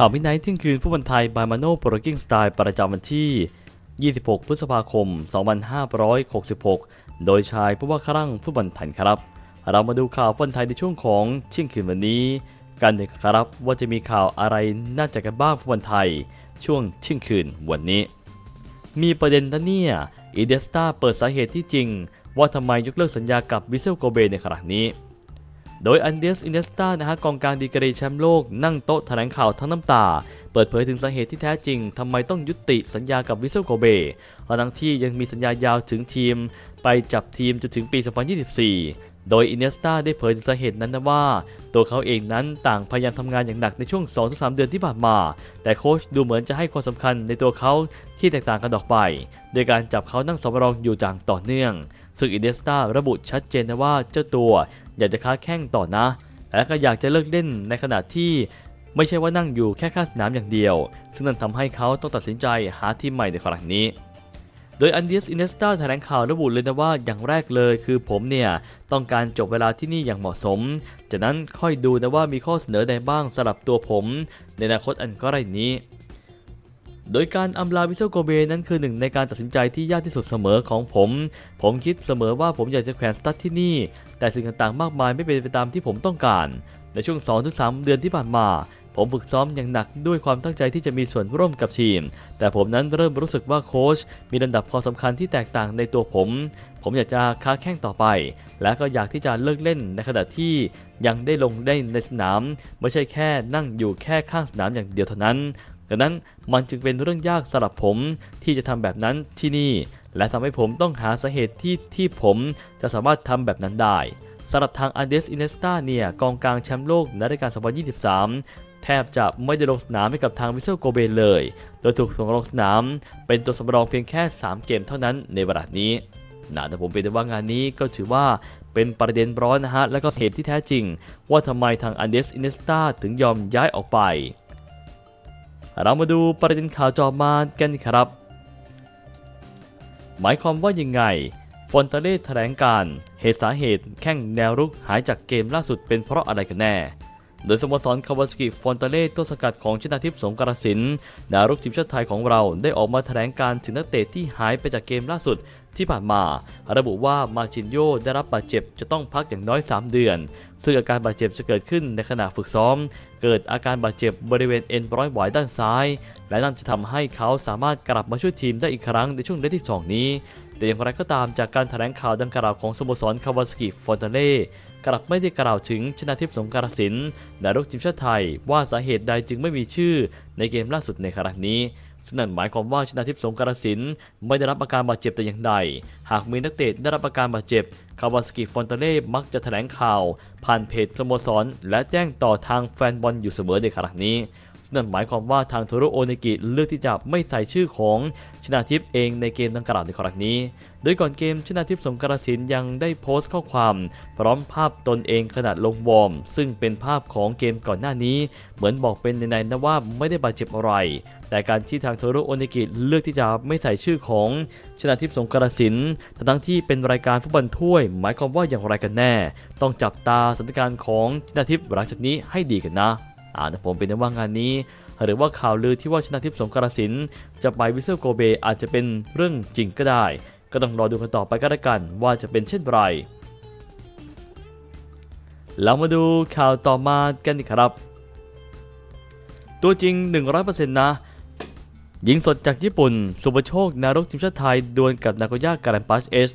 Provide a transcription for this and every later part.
ข่าวมิดไนท์ที่ยงคืนฟุตบอลไทยบายมาโน่โปรกิ้งสไตล์ประจำวันที่ 26 พฤษภาคม 2566 โดยชายผู้ว่าครั่งฟุตบอลไทยครับ เรามาดูข่าวฟุตบอลไทยในช่วงของเที่ยงคืนวันนี้ กันเลยครับว่าจะมีข่าวอะไรน่าจะกันบ้างฟุตบอลไทย ช่วงเที่ยงคืนวันนี้ มีประเด็นนะเนี่ยอีเดสตาเปิดสาเหตุที่จริง ว่าทำไมยกเลิกสัญญากับวิเซลโกเบในขณะนี้ โดยอันเดสอินเดสตานะฮะกองกลางดีกรีแชมป์โลกนั่งโต๊ะแถลงข่าวทั้งน้ำตา เปิดเผยถึงสาเหตุที่แท้จริงทำไมต้องยุติสัญญากับวิเซลโกเบทั้งที่ยังมีสัญญายาวถึงทีม ไปจับทีมจนถึงปี 2024 โดยอินเนสตาได้เผยถึงสาเหตุนั้นนะว่า ตัวเขาเองนั้นต่างพยายามทำงานอย่างหนักในช่วง 2-3 เดือนที่ผ่านมา แต่โค้ชดูเหมือนจะให้ความสำคัญในตัวเขาที่แตกต่างกันออกไป โดยการจับเขานั่งสำรองอยู่อย่างต่อเนื่องซึ่งอินเนสตาระบุชัดเจนนะว่าเจ้าตัว อยากจะค้าแข้งต่อนะ และก็อยากจะเลิกเล่นในขณะที่ไม่ใช่ว่านั่งอยู่แค่ข้างสนามอย่างเดียว ซึ่งนั่นทำให้เขาต้องตัดสินใจหาทีมใหม่ในครั้งนี้ โดยอันเดียสอินเนสตาแถลงข่าวระบุเลยนะว่าอย่างแรกเลยคือผมเนี่ยต้องการจบเวลาที่นี่อย่างเหมาะสม จากนั้นค่อยดูนะว่ามีข้อเสนอใดบ้างสำหรับตัวผม ในอนาคตอันก็ไรนี้ โดยการอำลาวิเซลโกเบนั้นคือหนึ่งในการตัดสินใจที่ยากที่สุดเสมอของผม ผมคิดเสมอว่าผมอยากจะแขวนสตั๊ดที่นี่ แต่สิ่งต่างๆมากมายไม่เป็นไปตามที่ผมต้องการ ในช่วง 2-3 เดือนที่ผ่านมา ผมฝึกซ้อมอย่างหนักด้วยความตั้งใจที่จะมีส่วนร่วมกับทีม แต่ผมนั้นเริ่มรู้สึกว่าโค้ชมีลำดับความสำคัญที่แตกต่างในตัวผม ผมอยากจะค้าแข้งต่อไป และก็อยากที่จะเลิกเล่นในขณะที่ยังได้ลงได้ในสนาม ไม่ใช่แค่นั่งอยู่แค่ข้างสนามอย่างเดียวเท่านั้น ดังนั้นมันจึงเป็นเรื่องยากสำหรับผมที่จะทำแบบนั้นที่นี่ และทำให้ผมต้องหาสาเหตุที่ที่ผมจะสามารถทำแบบนั้นได้สำหรับทางอันเดสอินเนสตาเนี่ยกองกลางแชมป์โลกในรายการ2023 แทบจะไม่ได้ลงสนามให้กับทางวิเซลโกเบเลย โดยถูกส่งลงสนาม เป็นตัวสำรองเพียงแค่ 3 เกมเท่านั้นในเวลานี้นะแต่ผมเป็นว่างานนี้ก็ถือว่าเป็นประเด็นร้อนนะฮะ และก็เหตุที่แท้จริง ว่าทำไมทางอันเดสอินเนสตาถึงยอมย้ายออกไป เรามาดูประเด็นข่าวจอมากันครับ หมายความว่ายังไง ฟอนตาเล่แถลงการเหตุสาเหตุแข้งแนวรุกหายจากเกมล่าสุดเป็นเพราะอะไรกันแน่ โดยสโมสรคาวาสกิฟอนตาเล่ต้นสกัดของชนาทิพย์สงกรสินแนวรุกทีมชาติไทยของเราได้ออกมาแถลงการถึงนักเตะที่หายไปจากเกมล่าสุดที่ผ่านมา ระบุว่ามาชินโยได้รับบาดเจ็บจะต้องพักอย่างน้อย 3 เดือน ซึ่งอาการบาดเจ็บจะเกิดขึ้นในขณะฝึกซ้อม เกิดอาการบาดเจ็บบริเวณเอ็นร้อยหวายด้านซ้าย และนั่นจะทำให้เขาสามารถกลับมาช่วยทีมได้อีกครั้งในช่วงเดือนที่ 2 นี้ แต่อย่างไรก็ตามจากการแถลงข่าวดังกล่าวของสโมสรคาวาสกิฟอนตเล่กลับไม่ได้กล่าวถึงชนาทิพย์สงกรสินดารุกทีมชาติไทย ว่าสาเหตุใดจึงไม่มีชื่อในเกมล่าสุดในครั้งนี้ ซึ่งนั่นหมายความว่าชนะทิพย์สงกรสินไม่ได้รับอาการบาดเจ็บแต่อย่างใด หากมีนักเตะได้รับอาการบาดเจ็บ คาวาสกิฟอนเตเล่มักจะแถลงข่าว ผ่านเพจสโมสร และแจ้งต่อทางแฟนบอลอยู่เสมอในขณะนี้ นั่นหมายความว่าทางโทโรโอเนกิเลือกที่จะไม่ใส่ชื่อของชนาทิพย์เองในเกมดังกล่าวในครั้งนี้ โดยก่อนเกมชนาทิพย์สงกรสินยังได้โพสต์ข้อความ พร้อมภาพตนเองขณะลงวอร์ม ซึ่งเป็นภาพของเกมก่อนหน้านี้ เหมือนบอกเป็นในๆนะว่าไม่ได้บาดเจ็บอะไร แต่การที่ทางโทโรโอเนกิเลือกที่จะไม่ใส่ชื่อของชนาทิพย์สงกรสินทั้งที่เป็นรายการฟุตบอลถ้วย หมายความว่าอย่างไรกันแน่ ต้องจับตาสถานการณ์ของชนาทิพย์หลังจากนี้ให้ดีกันนะ อ่าผมเป็นในว่างานนี้ หรือว่าข่าวลือที่ว่าชนะทิพย์สงกรสินจะไปวิเซลโกเบอาจจะเป็นเรื่องจริงก็ได้ ก็ต้องรอดูกันต่อไปก็แล้วกันว่าจะเป็นเช่นไรเรามาดูข่าวต่อมากันดีครับ ตัวจริง 100%นะยิงสดจากญี่ปุ่น สุภโชค นารกทีมชาติไทยดวลกับนาโกย่าการันปัชเอส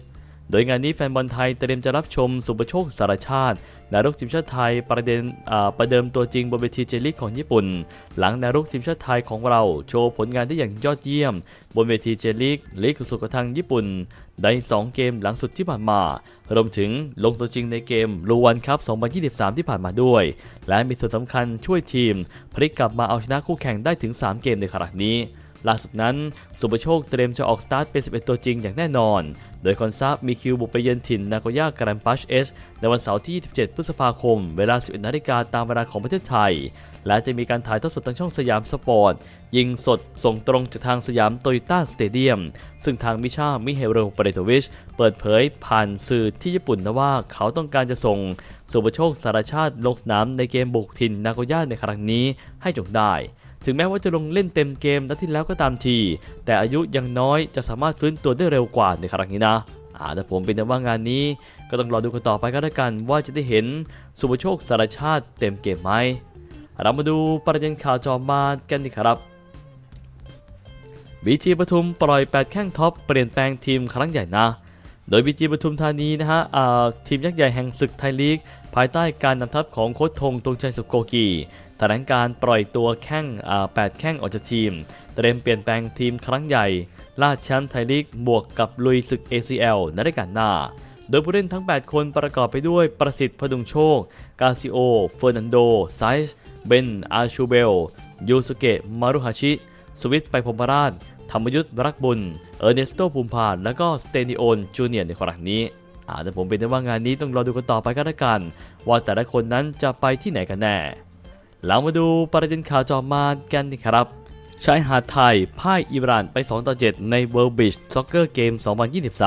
โดยงานนี้แฟนบอลไทยเตรียมจะรับชมสุภโชคสารชาตินารกทีมชาติไทยประเด็นประเดิมตัวจริงบนเวทีเจลิกของญี่ปุ่น หลังนารกทีมชาติไทยของเราโชว์ผลงานได้อย่างยอดเยี่ยม บนเวทีเจลิกลีกสุดๆกับทางญี่ปุ่นใน2 เกมหลังสุดที่ผ่านมารวมถึงลงตัวจริงในเกมลูวันคัพ2023 ที่ผ่านมาด้วย และมีส่วนสำคัญช่วยทีมพลิกกลับมาเอาชนะคู่แข่งได้ถึง 3 เกมในครั้งนี้ ล่าสุดนั้น สุภโชคเตรียมจะออกสตาร์ทเป็น 11 ตัวจริงอย่างแน่นอน โดยคอนซาบมีคิวบุกไปเยือนถิ่นนากย่าการันปัชเอสในวันเสาร์ที่ 27 พฤษภาคม เวลา 11 นาฬิกาตามเวลาของประเทศไทย และจะมีการถ่ายทอดสดทางช่องสยามสปอร์ต ยิงสดส่งตรงจากทางสยามโตโยต้าสเตเดียม ซึ่งทางมิชามิเฮโรเปเรโตวิช เปิดเผยผ่านสื่อที่ญี่ปุ่นนะว่าเขาต้องการจะส่งสุภโชคสารชาติลงสนามในเกมบุกถิ่นนากย่าในครั้งนี้ให้จงได้ ถึงแม้ว่าจะลงเล่นเต็มเกมนัดที่แล้วก็ตามที แต่อายุยังน้อยจะสามารถฟื้นตัวได้เร็วกว่าในครั้งนี้นะอาแต่ผมเป็นแต่ว่างานนี้ ก็ต้องรอดูกันต่อไปก็แล้วกันว่าจะได้เห็นสุภโชคสารชาติเต็มเกมไหมเรามาดูประเด็นข่าวจอมากันดีครับบีจีปทุมปล่อย 8 แข้งท็อปเปลี่ยนแปลงทีมครั้งใหญ่นะ โดยบีจีปทุมธานีนะฮะทีมยักษ์ใหญ่แห่งศึกไทยลีก ภายใต้การนำทัพของโค้ชธงตรงชัยสุโกกีแถลงการปล่อยตัวแข้ง8แข้งออกจากทีม เตรียมเปลี่ยนแปลงทีมครั้งใหญ่ล่าแชมป์ไทยลีกบวกกับลุยศึก ACL ในรายการหน้า โดยผู้เล่นทั้ง 8 คนประกอบไปด้วยประสิทธิ์พดุงโชค กาซิโอ เฟอร์นันโด ไซส์ เบน อาชูเบล ยูสุเกะ มารุฮาชิ สวิตไปพมราช ธรรมยุทธ์รักบุญ เออร์เนสโตภูมิพาน และก็สเตนิโอนจูเนียร์ในครั้งนี้อาแต่ผมเป็นแต่ว่างานนี้ต้องรอดูกันต่อไปก็แล้วกัน ว่าแต่ละคนนั้นจะไปที่ไหนกันแน่เรามาดูประเด็นข่าวจอมานกันนะครับชายหาดไทยพ่ายอิหร่านไป 2 ต่อ 7 ใน World Beach Soccer Game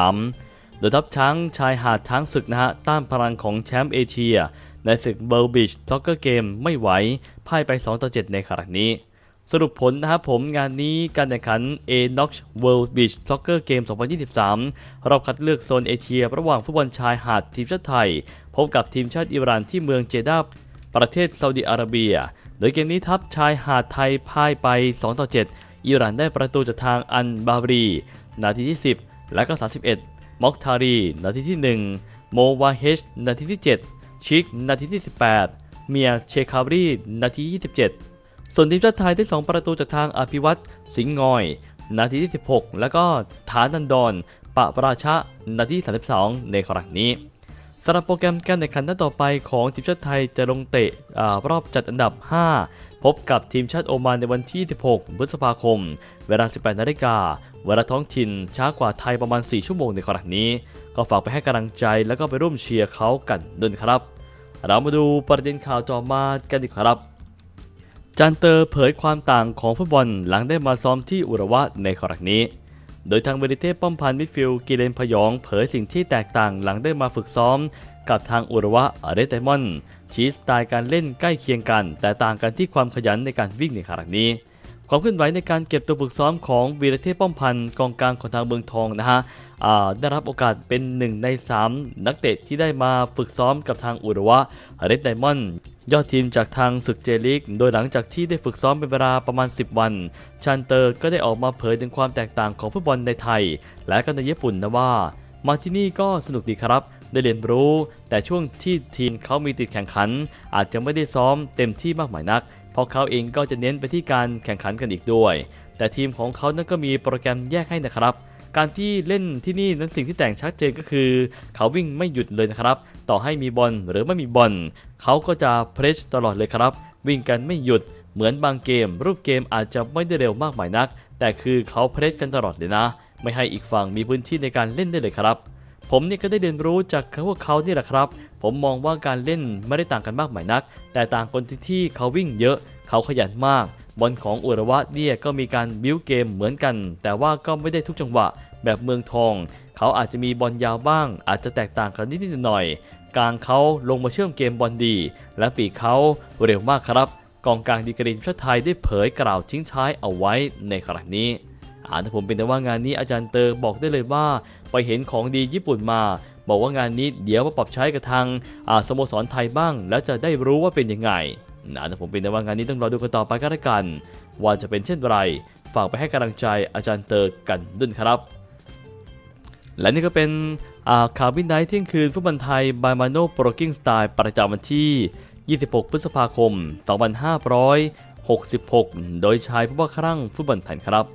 2023 โดยทัพช้างชายหาดช้างศึกนะฮะต้านพลังของแชมป์เอเชีย ในศึก World Beach Soccer Game ไม่ไหวพ่ายไป 2 ต่อ 7 ในครั้งนี้ สรุปผลนะครับผมงานนี้การแข่งขัน a n o x World Beach Soccer Game 2023 รอบคัดเลือกโซนเอเชีย ระหว่างฟุตบอลชายหาดทีมชาติไทย พบกับทีมชาติอิหร่านที่เมืองเจด้าประเทศซาอุดิอาระเบีย โดยเกมนี้ทัพชายหาดไทยพ่ายไป 2 ต่อ 7 อิหร่านได้ประตูจากทางอันบาบรี นาทีที่ 10 และก็ 31 มอกทารี นาทีที่ 1 โมวาเฮชนาทีที่ 7 ชิก นาทีที่ 18 เมียเชคาบรี นาทีที่27 ส่วนทีมชาติไทยได้ 2 ประตูจากทางอภิวัตสิงห์งอย นาทีที่ 16 แล้วก็ฐานันดอนปะประชะนาทีที่32 ในครั้งนี้สำหรับโปรแกรมการแข่งขันนัดต่อไปของทีมชาติไทยจะลงเตะอรอบจัดอันดับ 5 พบกับทีมชาติโอมานในวันที่ 16 พฤษภาคม เวลา 18 นาฬิกา เวลาท้องถิ่นช้ากว่าไทยประมาณ 4 ชั่วโมงในครั้งนี้ ก็ฝากไปให้กำลังใจแล้วก็ไปร่วมเชียร์เขากันด้วยครับ เรามาดูประเด็นข่าวต่อมากันดีกว่าครับ จันเตอร์เผยความต่างของฟุตบอลหลังได้มาซ้อมที่อุระวะในครั้งนี้ โดยทางเวนิเต้ป้อมพันธ์มิดฟิลด์กิเลนพยอง เผยสิ่งที่แตกต่างหลังได้มาฝึกซ้อม กับทางอุระวะอเรตไดมอนชี้สไตล์การเล่นใกล้เคียงกัน แต่ต่างกันที่ความขยันในการวิ่งในครั้งนี้ ความเคลื่อนไหวในการเก็บตัวฝึกซ้อมของวีรเทพป้อมพันธ์กองกลางของทางเมืองทองนะฮะได้รับโอกาสเป็นหนึ่งใน 3 นักเตะที่ได้มาฝึกซ้อมกับทางอุระวะเรดไดมอนด์ยอดทีมจากทางศึกเจลิก โดยหลังจากที่ได้ฝึกซ้อมเป็นเวลาประมาณ 10 วัน ชันเตอร์ก็ได้ออกมาเผยถึงความแตกต่างของฟุตบอลในไทย และก็ในญี่ปุ่นนะว่า มาที่นี่ก็สนุกดีครับ ได้เรียนรู้ แต่ช่วงที่ทีมเขามีติดแข่งขัน อาจจะไม่ได้ซ้อมเต็มที่มากมายนัก เพราะเขาเองก็จะเน้นไปที่การแข่งขันกันอีกด้วย แต่ทีมของเขานั้นก็มีโปรแกรมแยกให้นะครับ การที่เล่นที่นี่นั้นสิ่งที่แต่งชัดเจนก็คือ เขาวิ่งไม่หยุดเลยนะครับ ต่อให้มีบอลหรือไม่มีบอลเขาก็จะเพรสตลอดเลยครับ วิ่งกันไม่หยุดเหมือนบางเกม รูปเกมอาจจะไม่ได้เร็วมากมายนัก แต่คือเขาเพรสกันตลอดเลยนะ ไม่ให้อีกฝั่งมีพื้นที่ในการเล่นได้เลยครับ ผมเนี่ยก็ได้เรียนรู้จากพวกเขานี่แหละครับ ผมมองว่าการเล่นไม่ได้ต่างกันมากมายนัก แต่ต่างคนที่ที่เขาวิ่งเยอะ เขาขยันมาก บอลของอุระวะเนี่ยก็มีการบิ้วเกมเหมือนกัน แต่ว่าก็ไม่ได้ทุกจังหวะ แบบเมืองทอง เขาอาจจะมีบอลยาวบ้าง อาจจะแตกต่างกันนิดๆหน่อยกลางเขาลงมาเชื่อมเกมบอลดี และปีกเขาเร็วมากครับ กองกลางดีกรีทีมชาติไทยได้เผยกล่าวทิ้งท้ายเอาไว้ในครั้งนี้ อ่านผมเป็นแต่ว่างานนี้อาจารย์เตอร์บอกได้เลยว่า ไปเห็นของดีญี่ปุ่นมา บอกว่างานนี้เดี๋ยวมาปรับใช้กับทางอาสโมสรไทยบ้าง แล้วจะได้รู้ว่าเป็นยังไงนะแต่ผมเป็นแต่ว่างานนี้ต้องรอดูกันต่อไปก็แล้วกัน ว่าจะเป็นเช่นไรฝากไปให้กำลังใจอาจารย์เตอร์กันด้วยครับ และนี่ก็เป็นข่าววินไนท์เที่ยงคืนฟุตบอลไทยบายมาโนโปรกิ้งสไตล์ประจำวันที่ 26 พฤษภาคม 2566 โดยชายผู้ว่าครั่งฟุตบอลไทยครับ